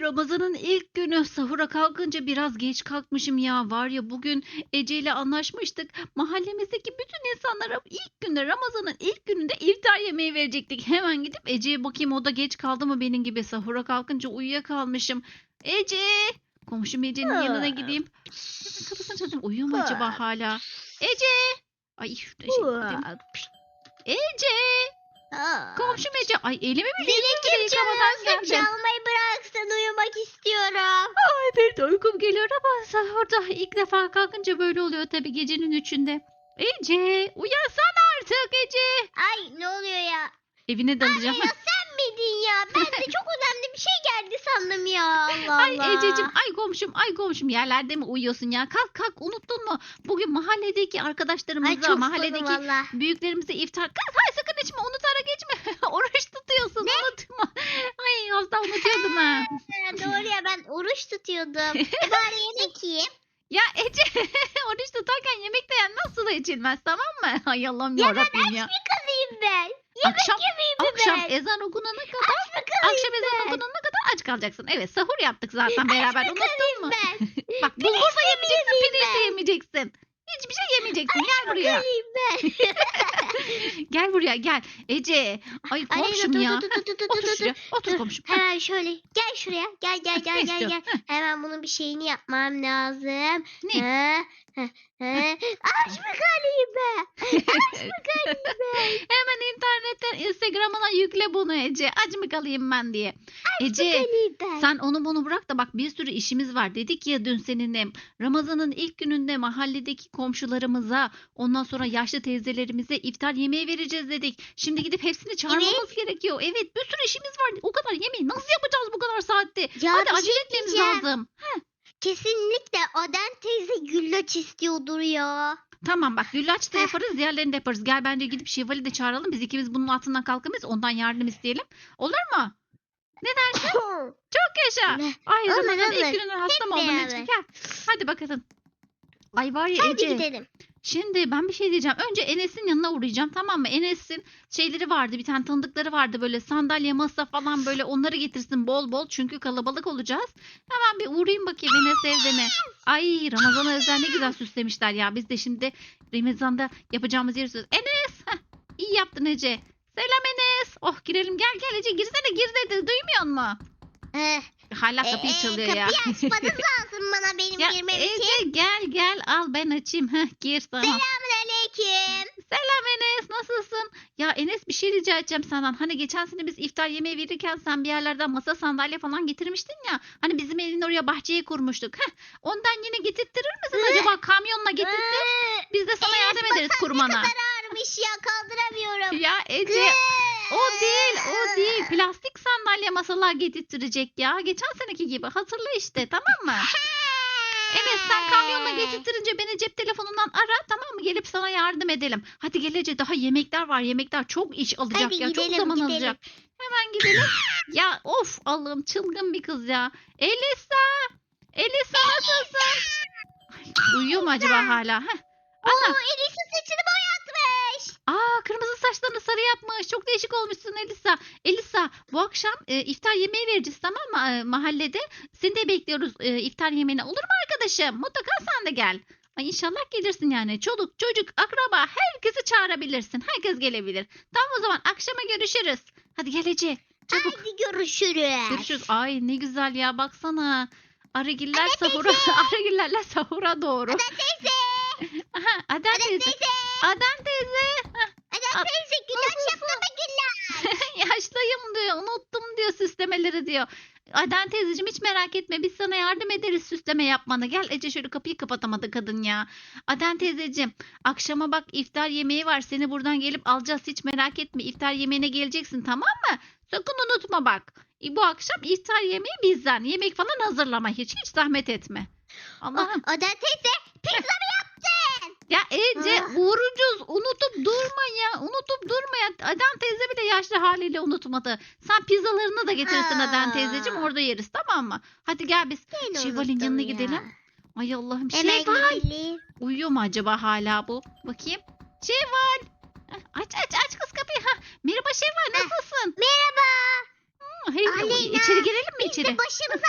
Ay Ramazan'ın ilk günü sahura kalkınca biraz geç kalkmışım ya. Var ya bugün Ece ile anlaşmıştık. Mahallemizdeki bütün insanlara ilk günde Ramazan'ın ilk gününde iftar yemeği verecektik. Hemen gidip Ece'ye bakayım o da geç kaldı mı benim gibi. Sahura kalkınca uyuyakalmışım. Ece! Komşum Ece'nin yanına gideyim. Kapısını çalacağım. Uyuyor mu acaba hala? Ece! Ay şurada şey yapayım. Ece! Komşum Ece. Ay elimi mi yüzümü kim yıkamadan geldim. çalmayı bıraksın uyumak istiyorum. Ay benim de uykum geliyor ama sahurda ilk defa kalkınca böyle oluyor tabii gecenin üçünde. Ece uyansana artık Ece. Ay ne oluyor ya? Evine dalacağım. Ya sen miydin ya? Ben de çok önemli bir şey geldi sandım ya. Allah Ay Allah. Ececiğim ay komşum ay komşum yerlerde mi uyuyorsun ya? Kalk kalk unuttun mu? Bugün mahalledeki Ay arkadaşlarımızla çok mahalledeki valla. büyüklerimize iftar. Kız hay sakın içme unutara geçme. Oruç tutuyorsun unutma. Ay az daha unutuyordum ha. Doğru ya ben oruç tutuyordum. e bari yemek yiyeyim. Ya Ece oruç tutarken yemek de yenmez su da içilmez tamam mı? Ay Allah'ım Ya ben yarabbim ya. Bir kalayım ben. Yemek Akşam yemeyeyim mi Akşam ben? ezan okunana kadar, Aç mı akşam ezan ben? okunana kadar aç kalacaksın. Evet, sahur yaptık zaten beraber. Aç mı Unuttun mu? ben? Bak bulgur da yemeyeceksin, pirinç de ben? yemeyeceksin. Yemeyeceksin. Gel buraya. Gel buraya gel. Ece. Ay Aleyna, komşum dur, ya. dur, dur, dur, dur, Otur dur, şuraya. Otur Dur, komşum. Hemen şöyle gel şuraya. Gel gel gel gel gel. Hemen bunun bir şeyini yapmam lazım. Ne? He, he, he. Aç mı kalayım ben? Hemen internetten Instagram'ına yükle bunu Ece. Aç mı kalayım ben diye. Ece. Kalayım ben. Sen onu bunu bırak da bak bir sürü işimiz var. Dedik ya dün seninle Ramazan'ın ilk gününde mahalledeki komşularımıza ondan sonra yaşlı teyzelerimize iftar yemeği vereceğiz dedik. Şimdi gidip hepsini çağırmamız gerekiyor. Evet bir sürü işimiz var. O kadar yemeği nasıl yapacağız bu kadar saatte? Ya Hadi bir acele şey etmemiz diyeceğim. lazım. Kesinlikle Aden teyze güllaç istiyordur ya. Tamam bak güllaç da Heh. yaparız diğerlerini de yaparız. Gel bence gidip Şevval'i de çağıralım. Biz ikimiz bunun altından kalkamayız. Ondan yardım isteyelim. Olur mu? Çok yaşa. Ne? Ay Olur, Ramazan ilk gününden hasta mı Hep oldun beraber. Ece? Gel. Hadi bakalım. Ay var ya Hadi Ece. gidelim. Şimdi ben bir şey diyeceğim. Önce Enes'in yanına uğrayacağım tamam mı? Enes'in şeyleri vardı bir tane tanıdıkları vardı böyle sandalye masa falan böyle onları getirsin bol bol çünkü kalabalık olacağız. Hemen bir uğrayayım bakayım Enes evde mi? Ay Ramazan'a özel ne güzel süslemişler ya. Biz de şimdi Ramazan'da yapacağımız yeri süs. Enes! Heh, iyi yaptın Ece. Selam Enes. Oh girelim gel gel Ece girsene gir dedi duymuyor musun? Eh, Hala kapıyı ee, çalıyor ya. Kapıyı açmanız lazım bana benim ya girmem için. Ece gel gel al ben açayım. Heh, gir tamam. Aleyküm. Selam Enes nasılsın? Ya Enes bir şey rica edeceğim senden. Hani geçen sene biz iftar yemeği verirken sen bir yerlerden masa sandalye falan getirmiştin ya. Hani bizim evin oraya bahçeyi kurmuştuk. Heh, ondan yine getirttirir misin acaba kamyonla getirtir? Biz de sana Enes, yardım ederiz kurmana. Ne kadar ağırmış ya kaldıramıyorum. Ya Ece o değil o değil. Plastik sandalye masalar getirttirecek ya. Geçen seneki gibi hatırla işte tamam mı? Enes sen kamyonla getirtirince beni cep telefonundan ara tamam mı? Gelip sana yardım edelim. Hadi gelece daha yemekler var. Yemekler çok iş alacak Hadi ya. çok gidelim, zaman gidelim. alacak. Hemen gidelim. ya of Allah'ım çılgın bir kız ya. Elisa! Elisa nasılsın? Uyuyor mu acaba hala? Heh. Ana. Oo Elisa saçını boyatmış. Aa kırmızı saçlarını sarı yapmış. Çok değişik olmuşsun Elisa. Elisa bu akşam e, iftar yemeği vereceğiz tamam mı e, mahallede? Seni de bekliyoruz e, iftar yemeğine. Olur mu arkadaşım? Mutlaka sen de gel. Ay inşallah gelirsin yani. Çoluk, çocuk, akraba herkesi çağırabilirsin. Herkes gelebilir. Tamam o zaman akşama görüşürüz. Hadi gel Ece. Çabuk. Hadi görüşürüz. Görüşürüz. Ay ne güzel ya baksana. Arıgiller sahura, arıgillerle sahura doğru. Aden teyze. Aha, Aden Aden teyze. teyze. Aden teyze. Aden Al. teyze güllaç yapma da güllaç. Yaşlıyım diyor. Unuttum diyor süslemeleri diyor. Aden teyzeciğim hiç merak etme. Biz sana yardım ederiz süsleme yapmana. Gel Ece şöyle kapıyı kapatamadı kadın ya. Aden teyzeciğim akşama bak iftar yemeği var. Seni buradan gelip alacağız. Hiç merak etme. İftar yemeğine geleceksin tamam mı? Sakın unutma bak. E, Bu akşam iftar yemeği bizden. Yemek falan hazırlama hiç. Hiç zahmet etme. Allah'ım. Aden teyze pizza mı yaptın? Ya Ece Ah. uğrucuz unutup durma ya. Unutup durma ya. Aden teyze bile yaşlı haliyle unutmadı. Sen pizzalarını da getirirsin Aden teyzeciğim Ah. orada yeriz tamam mı? Hadi gel biz Yine Şevval'in unuttum yanına ya. gidelim. Ay Allah'ım Hemen Şevval. gidelim. Uyuyor mu acaba hala bu? Bakayım. Şevval. Heh, Aç aç aç kız kapıyı. Heh, Merhaba Şevval nasılsın? Merhaba. Hey, Aleyna, içeri girelim mi Biz de içeri? başımıza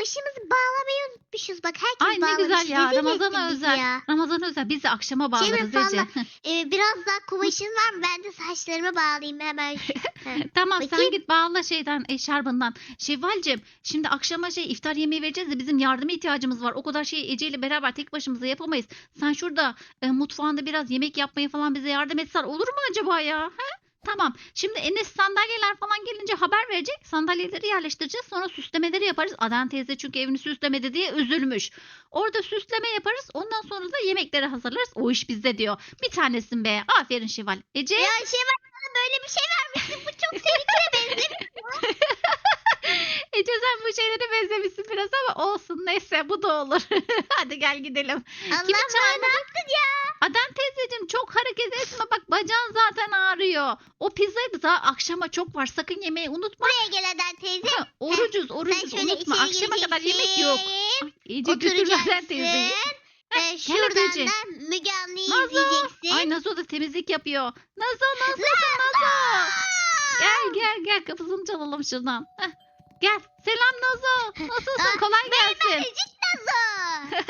başımızı bağlamayı unutmuşuz. Bak herkes Ay ne bağlamış. güzel ya. Rezil Ramazan'a ettin bizi özel. ya. Ramazan'a özel. Biz de akşama bağlarız mi, Ece. valla- Ee, biraz daha kumaşın var mı? Ben de saçlarımı bağlayayım hemen. Tamam sen Bakayım. git bağla şeyden eşarbından. Şevvalcim şimdi akşama şey iftar yemeği vereceğiz de bizim yardıma ihtiyacımız var. O kadar şeyi Ece ile beraber tek başımıza yapamayız. Sen şurada e, mutfağında biraz yemek yapmayı falan bize yardım etsen olur mu acaba ya? He? Tamam. Şimdi Enes sandalyeler falan gelince haber verecek. Sandalyeleri yerleştireceğiz. Sonra süslemeleri yaparız. Adan teyze çünkü evini süslemedi diye üzülmüş. Orada süsleme yaparız. Ondan sonra da yemekleri hazırlarız. O iş bizde diyor. Bir tanesin be. Aferin Şevval. Ece. ya bana böyle bir şey vermişsin. Bu çok seninkine benziyor. Ece sen bu şeylere benzemişsin biraz ama olsun neyse bu da olur. Hadi gel gidelim. Allah Kimi bana çağırmadın? ne yaptın ya? Aden teyzeciğim çok hareket etme bak bacağın zaten ağrıyor. O pizzayı da akşama çok var sakın yemeği unutma. Buraya gel Aden teyze. Ha, orucuz orucuz unutma akşama kadar yemek yok. Ay, iyice götür Oturacaksın. teyzeyi. Ee, şuradan da Müge Anlı'yı izleyeceksin. Ay Nazo da temizlik yapıyor. Nazo Nazo Nazo! Nazo. Gel gel gel kapısını çalalım şuradan. Heh, Gel. Selam Nazo. Nasılsın? Ah, Kolay gelsin. Arıcık Nazo.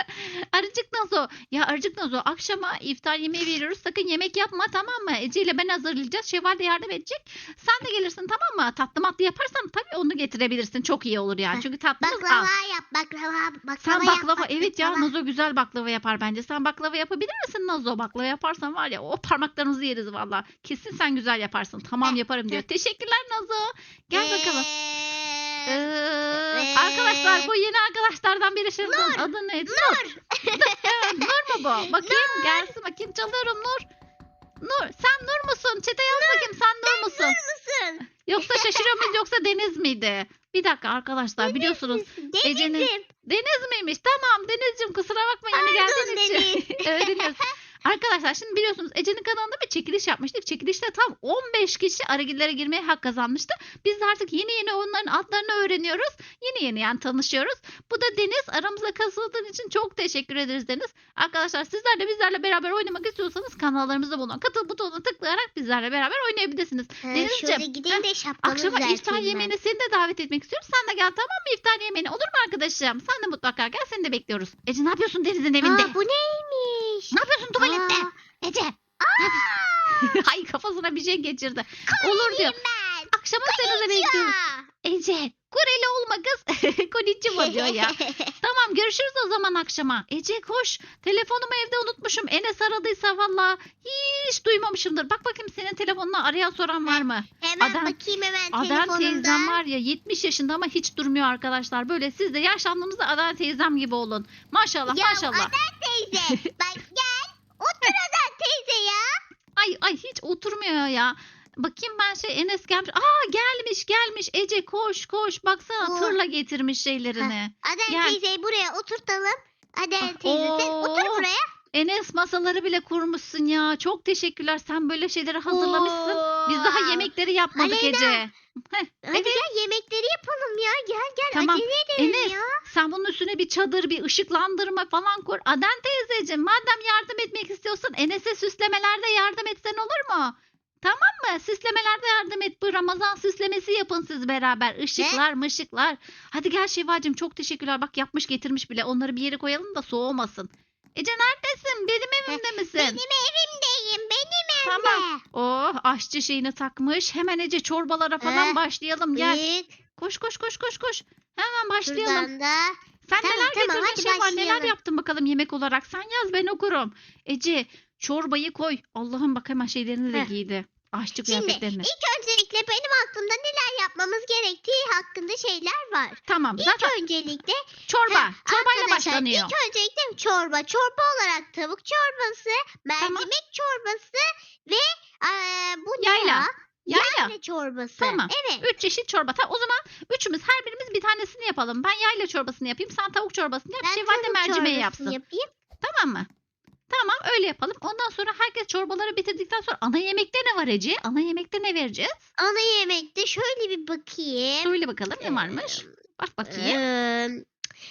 Arıcık Nazo. Ya Arıcık Nazo akşama iftar yemeği veriyoruz. Sakın yemek yapma tamam mı? Ece ile ben hazırlayacağız. Şevval de yardım edecek. Sen de gelirsin tamam mı? Tatlı matlı yaparsan tabii onu getirebilirsin. Çok iyi olur yani. Çünkü tatlımız az. Baklava yap baklava. Baklava Sen yap, baklava evet ya baklava. Nazo güzel baklava yapar bence. Sen baklava yapabilir misin Nazo? Baklava yaparsan var ya o parmaklarınızı yeriz valla. Kesin sen güzel yaparsın. Tamam yaparım diyor. Teşekkürler Nazo. Gel bakalım. Ee, arkadaşlar bu yeni arkadaşlardan biri şimdi Nur, adı neydi? Nur. Evet, Nur mu bu? Bakayım gelsin bakayım çalıyorum Nur. Nur sen Nur musun? Çete yaz bakayım sen Nur musun? mısın? Yoksa şaşırıyor muyuz yoksa Deniz miydi? Bir dakika arkadaşlar biliyorsunuz Ece'nin- Deniz'im. Deniz miymiş? Tamam Deniz'cim kusura bakma yeni Pardon geldiğin için. evet Deniz. Arkadaşlar şimdi biliyorsunuz Ece'nin kanalında bir çekiliş yapmıştık. Çekilişte tam 15 kişi aragillere girmeye hak kazanmıştı. Biz de artık yeni yeni onların adlarını öğreniyoruz. Yeni yeni yani tanışıyoruz. Bu da Deniz. Aramıza katıldığın için çok teşekkür ederiz Deniz. Arkadaşlar sizler de bizlerle beraber oynamak istiyorsanız kanallarımızda bulunan katıl butonuna tıklayarak bizlerle beraber oynayabilirsiniz. Ha, Denizciğim, Şöyle gideyim de şapkamı Akşama iftar yemeğine seni de davet etmek istiyorum. Sen de gel tamam mı iftar yemeğine? Olur mu arkadaşım? Sen de mutlaka gel. Seni de bekliyoruz. Ece ne yapıyorsun Deniz'in evinde? Aa, bu neymiş? Ne yapıyorsun tuvalette? Aa, Ece. aa, Hay kafasına bir şey geçirdi. Olur diyor. ben. Akşama seni de bekliyoruz. Ece. Kureli olma kız. Konnichiwa diyor ya. Tamam görüşürüz o zaman akşama. Ece koş. Telefonumu evde unutmuşum. Enes aradıysa valla hiç duymamışımdır. Bak bakayım senin telefonuna arayan soran var mı? Hemen Adam- bakayım hemen Adan telefonumda. teyzem var ya 70 yaşında ama hiç durmuyor arkadaşlar. Böyle siz de yaşlandığınızda Adan teyzem gibi olun. Maşallah Ya maşallah. Adan teyze. Bak gel. Otur Adan teyze ya. Ay ay hiç oturmuyor ya. Bakayım ben şey Enes gelmiş. Aa gelmiş gelmiş. Ece koş koş. Baksana Oo. tırla getirmiş şeylerini. Adan Gel. teyzeyi buraya oturtalım. Adan Ah, teyze sen oo. otur buraya. Enes masaları bile kurmuşsun ya. Çok teşekkürler. Sen böyle şeyleri hazırlamışsın. Biz daha yemekleri yapmadık Aleyna. Ece. Heh, Hadi evet. gel yemekleri yapalım ya. Gel gel Tamam. acele edelim Enes ya. sen bunun üstüne bir çadır, bir ışıklandırma falan kur. Aden teyzeciğim madem yardım etmek istiyorsan Enes'e süslemelerde yardım etsen olur mu? Tamam mı? Süslemelerde yardım et. Bu Ramazan süslemesi yapın siz beraber. Işıklar mışıklar. Hadi gel Şevacığım çok teşekkürler. Bak yapmış getirmiş bile. Onları bir yere koyalım da soğumasın. Ece neredesin? Benim evimde misin? Benim evimdeyim. Benim evimde. Tamam. Oh aşçı şeyini takmış. Hemen Ece çorbalara falan Eh, başlayalım. Gel. Büyük. Koş koş koş koş koş. Hemen başlayalım. Şuradan da. Sen Tamam, neler tamam, getirdin hadi şey var neler başlayalım. yaptın bakalım yemek olarak. Sen yaz ben okurum. Ece çorbayı koy. Allah'ım bak hemen şeylerini de Heh. giydi. Aşçı Şimdi kıyafetlerini. ilk öncelikle benim aklımda neler yapmamız gerektiği hakkında şeyler var. Tamam İlk zaten öncelikle çorba. Heh, Çorbayla arkadaşlar, başlanıyor. İlk öncelikle çorba. Çorba olarak tavuk çorbası, mercimek çorbası ve eee bu ne Yayla. ya? Yayla. Yayla çorbası. Tamam. Evet. Üç çeşit çorba. Tamam, o zaman üçümüz her birimiz bir tanesini yapalım. Ben yayla çorbasını yapayım. Sen tavuk çorbasını yap. Ben Şevval de tavuk mercimeği çorbasını yapsın. yapayım. Tamam mı? Tamam öyle yapalım. Ondan sonra herkes çorbaları bitirdikten sonra ana yemekte ne var Ece? Ana yemekte ne vereceğiz? Ana yemekte şöyle bir bakayım. Söyle bakalım ne varmış? Bak bakayım. eee,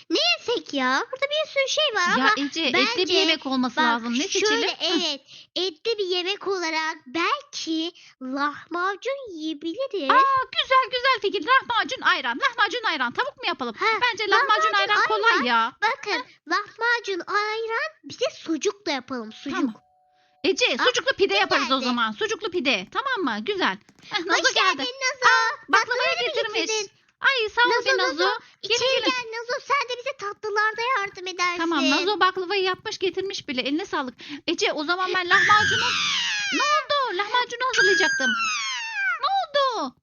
Ne yesek ya? Burada bir sürü şey var ama Ya Ece etli bir bence yemek olması bak lazım. Ne seçelim? şöyle evet etli bir yemek olarak belki lahmacun yiyebiliriz. Aa güzel güzel fikir. Lahmacun ayran. Lahmacun ayran. Tavuk mu yapalım? Ha, Bence lahmacun, lahmacun ayran kolay ayran. ya. Bakın lahmacun ayran bir de sucuk da yapalım sucuk. Tamam. Ece Ah, sucuklu pide yaparız o geldi. zaman. Sucuklu pide. Tamam mı? Güzel. Heh, Nazo Hoş geldi. geldin Nazo. Mı getirmiş. getirdin? Ay sağ ol Nazo, be Nazo. İçeri gel Nazo sen de bize tatlılarda yardım edersin. Tamam Nazo baklavayı yapmış getirmiş bile. Eline sağlık. Ece o zaman ben lahmacunu... ne oldu? Lahmacunu hazırlayacaktım. Ne oldu?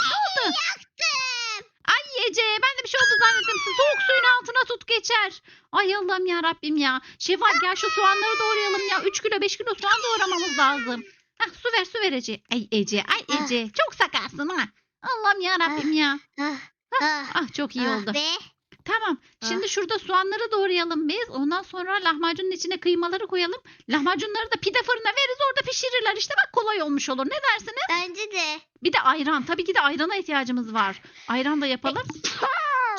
Ne oldu? Yaktım. Ay Ece ben de bir şey oldu zannettim. Soğuk suyun altına tut geçer. Ay Allah'ım ya Rabbim ya. Şevval gel şu soğanları doğrayalım ya. 3 kilo 5 kilo soğan doğramamız lazım. Heh, su ver su ver Ece. Ay Ece ay Ah. Ece. Çok sakarsın ha. Allah'ım ya Rabbim ya. Ah, ah, Ah çok iyi ah oldu. Be. Tamam. Şimdi şurada soğanları doğrayalım biz. Ondan sonra lahmacunun içine kıymaları koyalım. Lahmacunları da pide fırına veririz. Orada pişirirler. İşte bak kolay olmuş olur. Ne dersiniz? Bence de. Bir de ayran. Tabii ki de ayrana ihtiyacımız var. Ayran da yapalım.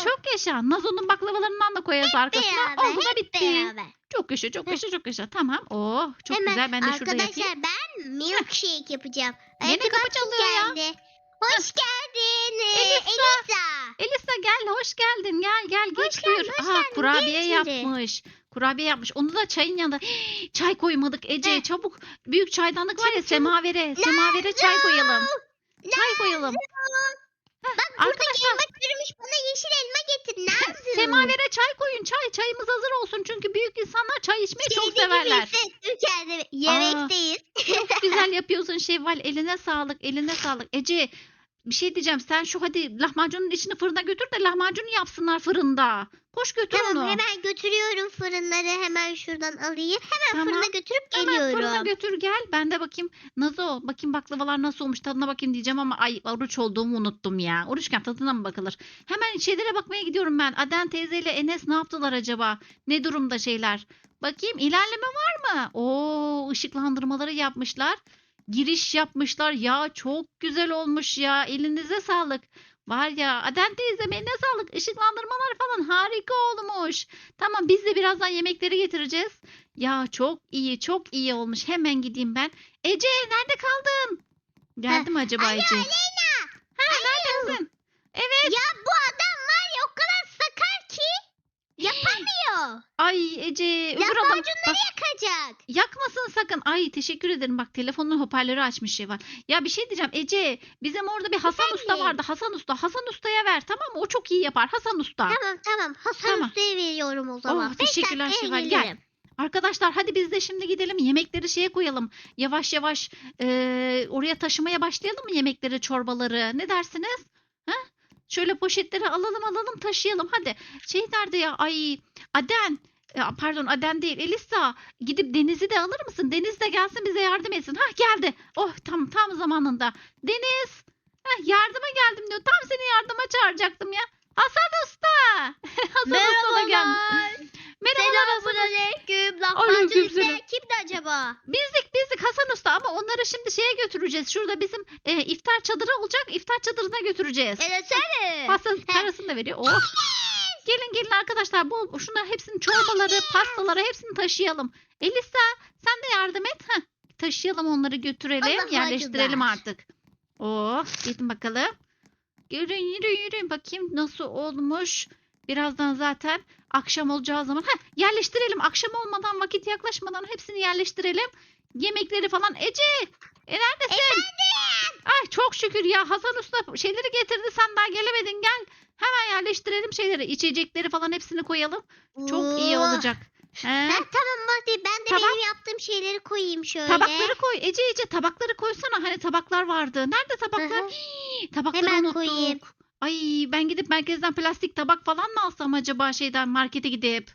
Çok yaşa. Nazo'nun baklavalarından da koyarız arkasına. Beraber, Oldu da hep bitti. beraber. Çok yaşa, çok yaşa, çok yaşa. Tamam. Oh, çok Hemen güzel. Ben de şurada Arkadaşlar yapayım. ben milkshake yapacağım. Yine kapı çalıyor ya. Hoş geldin ee, Elisa. Elisa. Elisa gel, hoş geldin. Gel, gel. Geç geldin, buyur. hoş Aha, geldin. kurabiye Gel içeri. yapmış. Kurabiye yapmış. Onu da çayın yanında. Çay koymadık Ece. Heh. Çabuk. Büyük çaydanlık var ya Çabuk, çabuk. semavere. Semavere çay koyalım. Çay koyalım. Bak buradaki Arkadaşlar elma çürümüş bana yeşil elma getir Nazım. semavere çay koyun. Çay. Çayımız hazır olsun. Çünkü büyük insanlar çay içmeyi çok Şeydeki severler. gibi Türkiye'de yemekteyiz. Çok güzel yapıyorsun Şevval. Eline sağlık, eline sağlık. Ece bir şey diyeceğim. Sen şu hadi lahmacunun içini fırına götür de lahmacunu yapsınlar fırında. Koş götür Tamam onu. hemen götürüyorum fırınları hemen şuradan alayım. Hemen Tamam. fırına götürüp Hemen fırına geliyorum. götür gel. Ben de bakayım. Nazo bakayım baklavalar nasıl olmuş tadına bakayım diyeceğim ama ay oruç olduğumu unuttum ya. Oruçken tadına mı bakılır? Hemen şeylere bakmaya gidiyorum ben. Aden teyzeyle Enes ne yaptılar acaba? Ne durumda şeyler? Bakayım ilerleme var mı? Oo ışıklandırmaları yapmışlar. Giriş yapmışlar. Ya çok güzel olmuş ya. Elinize sağlık. Var ya Aden teyzem eline sağlık. Işıklandırmalar falan harika olmuş. Tamam biz de birazdan yemekleri getireceğiz. Ya çok iyi çok iyi olmuş. Hemen gideyim ben. Ece nerede kaldın? Geldi mi acaba Alo, Ece? Aleyna. Ha, neredesin? Evet. Ya bu adam var ya o kadar sakar ki yapamıyor. Ay Ece öbür adam. Lahmacunları Bak, yakacak. yakmasın sakın. Ay teşekkür ederim. Bak telefonun hoparlörü açmış şey var. Ya bir şey diyeceğim Ece. Bizim orada bir Hasan Usta Efendim? vardı. Hasan Usta. Hasan Usta'ya ver tamam mı? O çok iyi yapar. Hasan Usta. Tamam tamam Hasan Tamam. Usta'ya veriyorum o zaman. Oh, Beş teşekkürler dakikaya Şevval, gel. gelirim. Arkadaşlar hadi biz de şimdi gidelim yemekleri şeye koyalım. Yavaş yavaş eee, oraya taşımaya başlayalım mı yemekleri, çorbaları? Ne dersiniz? Ha? Şöyle poşetleri alalım alalım taşıyalım hadi. Şey nerede ya? Ay Aden. Ya, pardon Aden değil Elisa. Gidip Deniz'i de alır mısın? Deniz de gelsin bize yardım etsin. Ha geldi. Oh tam tam zamanında. Deniz. Heh, yardıma geldim diyor. Tam seni yardıma çağıracaktım ya. Hasan Usta. Hasan Usta da gelmiş. Merhabalar Hasan Usta. Selamünaleyküm. Aleyküm Lahmacun isteyen kimdi acaba? Bizdik bizdik Hasan Usta ama onları şimdi şeye götüreceğiz. Şurada bizim e, iftar çadırı olacak. İftar çadırına götüreceğiz. Evet. Hasan He. parasını da veriyor. Oh. Gelin gelin arkadaşlar. Bol şunları hepsini çorbaları, pastaları hepsini taşıyalım. Elisa sen de yardım et. Heh. Taşıyalım onları götürelim, Allah yerleştirelim acılar. artık. Oh, gidin bakalım. Yürüyün yürüyün yürüyün bakayım nasıl olmuş. Birazdan zaten akşam olacağı zaman heh, yerleştirelim. Akşam olmadan vakit yaklaşmadan hepsini yerleştirelim. Yemekleri falan. Ece e neredesin? Ay çok şükür ya Hasan Usta şeyleri getirdi sen daha gelemedin gel. Hemen yerleştirelim şeyleri içecekleri falan hepsini koyalım. Çok iyi Oo. olacak. He? Ha, tamam hadi ben de Tabak- benim yaptığım şeyleri koyayım şöyle. Tabakları koy. Ece Ece tabakları koysana. Hani tabaklar vardı. Nerede tabaklar? Hı hı. Hii, tabakları Hemen unuttuk. koyayım. Ay ben gidip merkezden plastik tabak falan mı alsam acaba şeyden markete gidip?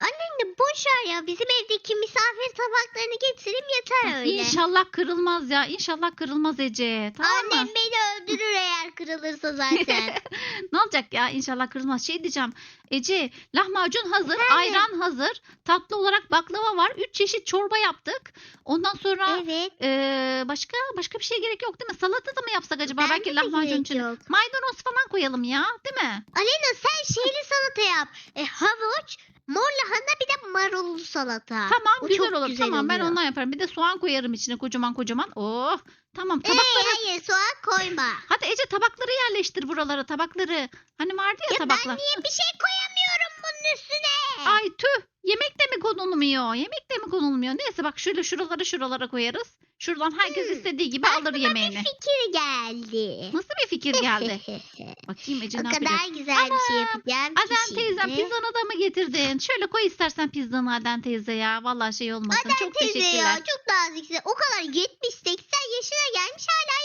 Anne boş ver ya. Bizim evdeki misafir tabaklarını getireyim yeter öyle. İnşallah kırılmaz ya. İnşallah kırılmaz Ece. Tamam mı? Annem beni öldürür eğer kırılırsa zaten. Ne olacak ya? İnşallah kırılmaz. Şey diyeceğim. Ece lahmacun hazır. Efendim? Ayran hazır. Tatlı olarak baklava var. Üç çeşit çorba yaptık. Ondan sonra evet. eee, başka başka bir şey gerek yok değil mi? Salata da mı yapsak acaba? Bence Belki de lahmacun gerek için. yok. Maydanoz falan koyalım ya. Değil mi? Alena sen şeyli salata yap. E, havuç, mor lahana bir de marullu salata. Tamam O güzel çok olur. güzel tamam ben oluyor. ondan yaparım. Bir de soğan koyarım içine kocaman kocaman. Oh tamam Ee, tabakları. hayır soğan koyma. Hadi Ece tabakları yerleştir buralara tabakları. Hani vardı ya, Ya tabaklar. ben niye bir şey koyamıyorum bunun üstüne? Ay tüh. Yemek de mi konulmuyor? Yemek de mi konulmuyor? Neyse bak şöyle şuralara şuralara koyarız. Şuradan herkes Hmm, istediği gibi alır Aklıma yemeğini. bir fikir geldi. Nasıl bir fikir geldi? Bakayım Ece o ne yapacak? kadar güzel bir şey yapacağım ki Aden teyzem pizzanı da mı getirdin? Şöyle koy istersen pizzanı Aden teyze ya. Vallahi şey olmasın. Çok Teyze teşekkürler. ya çok naziksin. O kadar 70-80 yaşına gelmiş hala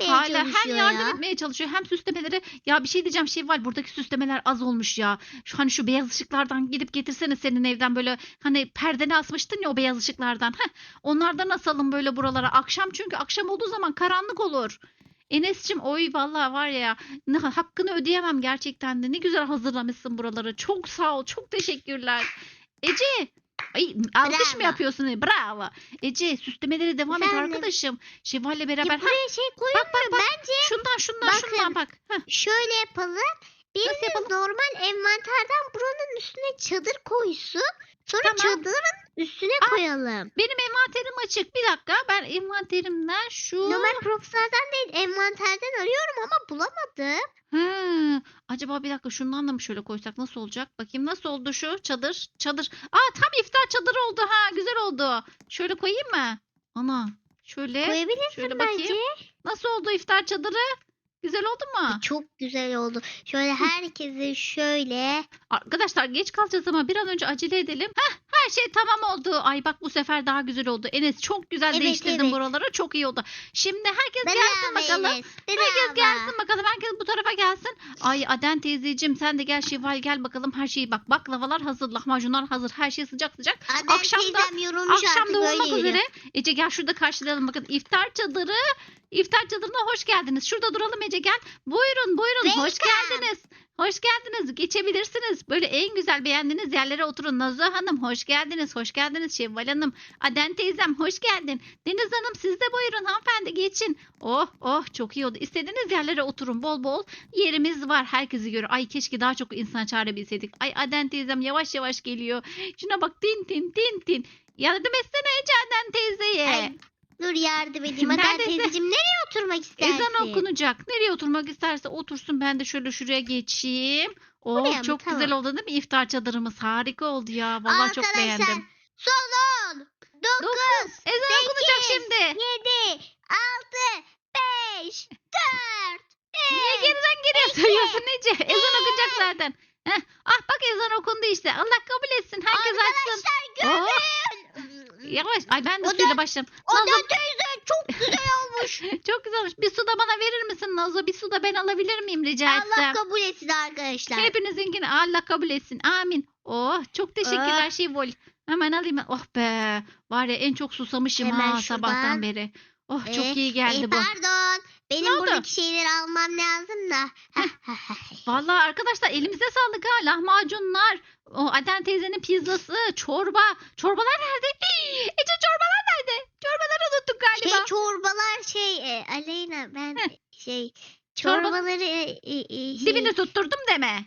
etmeye Hala hem çalışıyor yardım ya. etmeye çalışıyor hem süslemeleri ya bir şey diyeceğim şey var buradaki süslemeler az olmuş ya. Şu hani şu beyaz ışıklardan gidip getirsene senin evden böyle hani perdeni asmıştın ya o beyaz ışıklardan. Heh, onlardan asalım böyle buralara. Akşam çünkü akşam olduğu zaman karanlık olur. Enes'cim oy vallahi var ya ne, hakkını ödeyemem gerçekten de. Ne güzel hazırlamışsın buraları. Çok sağ ol. Çok teşekkürler. Ece Ay, alkış mı Bravo. yapıyorsun? Bravo. Ece süslemeleri devam et Efendim? arkadaşım. Şevval'le Ya beraber. Ha, buraya şey koyun bak bak bak. Bence Şundan şundan Bakın. şundan bak. Heh, şöyle yapalım. Biriniz yapalım? normal envanterden buranın üstüne çadır koysun. Sonra Tamam. çadırın üstüne Aa. koyalım. benim envanterim açık. Bir dakika ben envanterimden şu... Normal Proxar'dan değil envanterden arıyorum ama bulamadım. Hı, acaba bir dakika şundan da mı şöyle koysak nasıl olacak? Bakayım nasıl oldu şu çadır? Çadır. Aa tam iftar çadırı oldu ha güzel oldu. Şöyle koyayım mı? Ana şöyle Koyabilirsin şöyle bence. bakayım. nasıl oldu iftar çadırı? Güzel oldu mu? Çok güzel oldu. Şöyle herkese şöyle. Arkadaşlar geç kalacağız ama bir an önce acele edelim. Heh, her şey tamam oldu. Ay bak bu sefer daha güzel oldu. Enes çok güzel Evet, değiştirdin evet. buraları. Çok iyi oldu. Şimdi herkes gelsin Bravo bakalım. Enes. Herkes Bravo. gelsin bakalım. Herkes bu tarafa gelsin. Ay Aden teyzeciğim sen de gel Şevval gel bakalım. Her şeyi bak. Baklavalar hazır. Lahmacunlar hazır. Her şey sıcak sıcak. Adem Akşam da- teyzem yorulmuş Akşam artık da öyle olmak yürü. üzere. Ece gel şurada karşılayalım. Bakın iftar çadırı. İftar çadırına hoş geldiniz. Şurada duralım Ece gel. Buyurun buyurun. Hoş Welcome. geldiniz. Hoş geldiniz. Geçebilirsiniz. Böyle en güzel beğendiğiniz yerlere oturun. Nazo Hanım hoş geldiniz. Hoş geldiniz Şevval Hanım. Aden teyzem hoş geldin. Deniz Hanım siz de buyurun hanımefendi geçin. Oh oh çok iyi oldu. İstediğiniz yerlere oturun bol bol. Yerimiz var. Herkesi görür. Ay keşke daha çok insan çağırabilseydik. Ay Aden teyzem yavaş yavaş geliyor. Şuna bak tin tin tin tin. Yardım etsene Aden teyzeye. Ay, Dur yardım edeyim. Adem Neredeyse- teyzeciğim nereye oturmak istersin? Ezan okunacak. Nereye oturmak isterse otursun. Ben de şöyle şuraya geçeyim. Oh Buraya mı? çok Tamam. güzel oldu değil mi iftar çadırımız? Harika oldu ya. Vallahi çok Arkadaşlar, beğendim. Son 10, 9, Dokuz. Ezan okunacak sekiz, şimdi. 7, 6, 5, 4, Niye geriden geriye sayıyorsun Ece? Ezan okunacak zaten. Heh. Ah bak ezan okundu işte. Allah kabul etsin. Herkes açsın. Arkadaşlar Oh, görün. Yavaş. Ay ben de O suyla. O Nazo da teyze çok güzel olmuş. çok güzel olmuş. Bir su da bana verir misin Nazo? Bir su da ben alabilir miyim rica Allah etsem? kabul etsin arkadaşlar. Hepinizinkini Allah kabul etsin. Amin. Oh çok teşekkürler Şevval. Hemen alayım. Oh be. Var ya en çok susamışım Hemen ha sabahtan şuradan. beri. Oh Eh, çok iyi geldi Eh, bu. Pardon. Ne Benim oldu? buradaki şeyleri almam lazım da. Vallahi arkadaşlar elimize sağlık ha. Lahmacunlar. O Aden teyzenin pizzası, çorba. Çorbalar nerede? Ece çorbalar nerede? Çorbaları unuttuk galiba. şey çorbalar şey e, Aleyna ben Heh. şey Çorba- çorbaları e, e, e, şey, Dibini tutturdum deme.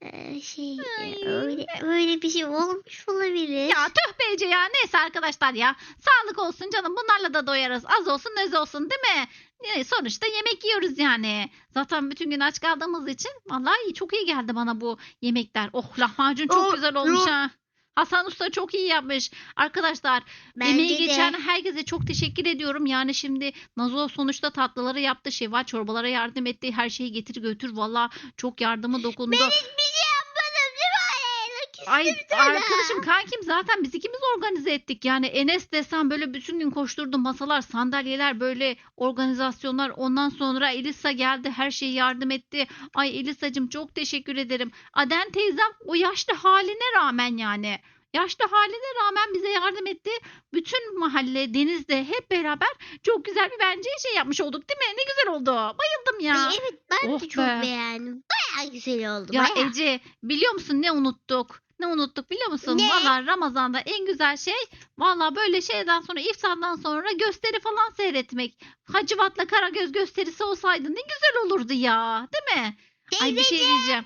E, şey e, Ay. öyle öyle bir şey olmuş olabilir. Ya tüh be Ece ya. Neyse arkadaşlar ya. Sağlık olsun canım. Bunlarla da doyarız. Az olsun öz olsun değil mi? Yani sonuçta yemek yiyoruz yani. Zaten bütün gün aç kaldığımız için vallahi iyi, çok iyi geldi bana bu yemekler. Oh lahmacun çok Oh, güzel olmuş oh. ha. Hasan Usta çok iyi yapmış. Arkadaşlar Bence emeği de. geçen herkese çok teşekkür ediyorum. Yani şimdi Nazo sonuçta tatlıları yaptı. Şevval çorbalara yardım etti. Her şeyi getir götür. Valla çok yardımı dokundu. Ben hiçbir şey yapmadım değil mi Aleyna? Küstüm Ay arkadaşım kankim zaten biz ikimiz organize ettik. Yani Enes desem böyle bütün gün koşturdu masalar, sandalyeler böyle organizasyonlar. Ondan sonra Elisa geldi her şeyi yardım etti. Ay Elisacığım çok teşekkür ederim. Aden teyzem o yaşlı haline rağmen yani yaşlı haline rağmen bize yardım etti. Bütün mahalle denizde hep beraber çok güzel bir bence şey yapmış olduk değil mi? Ne güzel oldu. Bayıldım ya. Ay, evet ben Oh de çok be. beğendim. Baya güzel oldu. Ya baya. Ece biliyor musun ne unuttuk? Ne unuttuk biliyor musun? Ne? Valla Ramazan'da en güzel şey valla böyle şeyden sonra iftardan sonra gösteri falan seyretmek. Hacivat'la Karagöz gösterisi olsaydı ne güzel olurdu ya. Değil mi? Ay bir şey diyeceğim.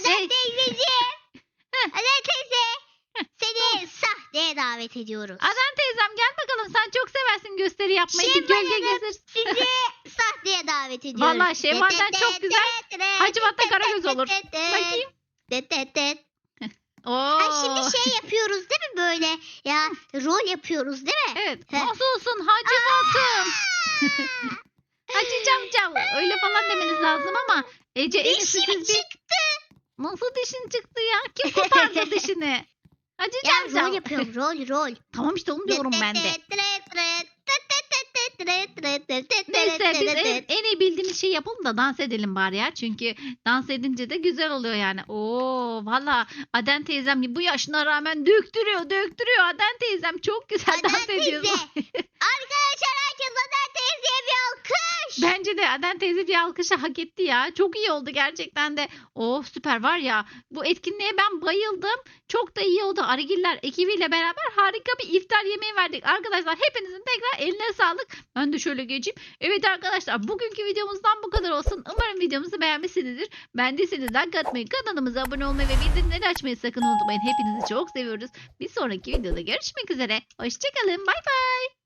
Ada Şey, teyzeciğim. Ada teyze. Seni sahneye davet ediyoruz. Aden teyzem gel bakalım sen çok seversin gösteri yapmayı. Bir Şevval gölge gezir. Sizi sahneye davet ediyoruz. Vallahi Şevval'den çok güzel Hacivat'la Karagöz olur. Bakayım. Oo. Ha, şimdi şey yapıyoruz değil mi böyle? Ya rol yapıyoruz değil mi? Evet. Heh. Nasılsın Hacivat'ım? Hacı camcam. Öyle falan demeniz lazım ama Ece en Dişim siz bir... Nasıl dişin çıktı ya? Kim kopardı dişini? Hacı Ya camcam. rol yapıyorum rol rol. Tamam işte onu diyorum ben de. Neyse biz en, en iyi bildiğimiz şeyi yapalım da dans edelim bari ya. Çünkü dans edince de güzel oluyor yani. Oo valla Aden teyzem bu yaşına rağmen döktürüyor döktürüyor. Aden teyzem çok güzel Aden dans teyze. Arkadaşlar herkes Aden teyzeye bir alkış. Bence de Aden teyze bir alkışı hak etti ya. Çok iyi oldu gerçekten de. Oh süper var ya. Bu etkinliğe ben bayıldım. Çok da iyi oldu. Arigiller ekibiyle beraber harika bir iftar yemeği verdik. Arkadaşlar hepinizin tekrar eline sağlık. Ben de şöyle geçeyim. Evet arkadaşlar bugünkü videomuzdan bu kadar olsun. Umarım videomuzu beğenmişsinizdir. Beğendiyseniz like atmayı, kanalımıza abone olmayı ve bildirimleri açmayı sakın unutmayın. Hepinizi çok seviyoruz. Bir sonraki videoda görüşmek üzere. Hoşçakalın. Bay bay.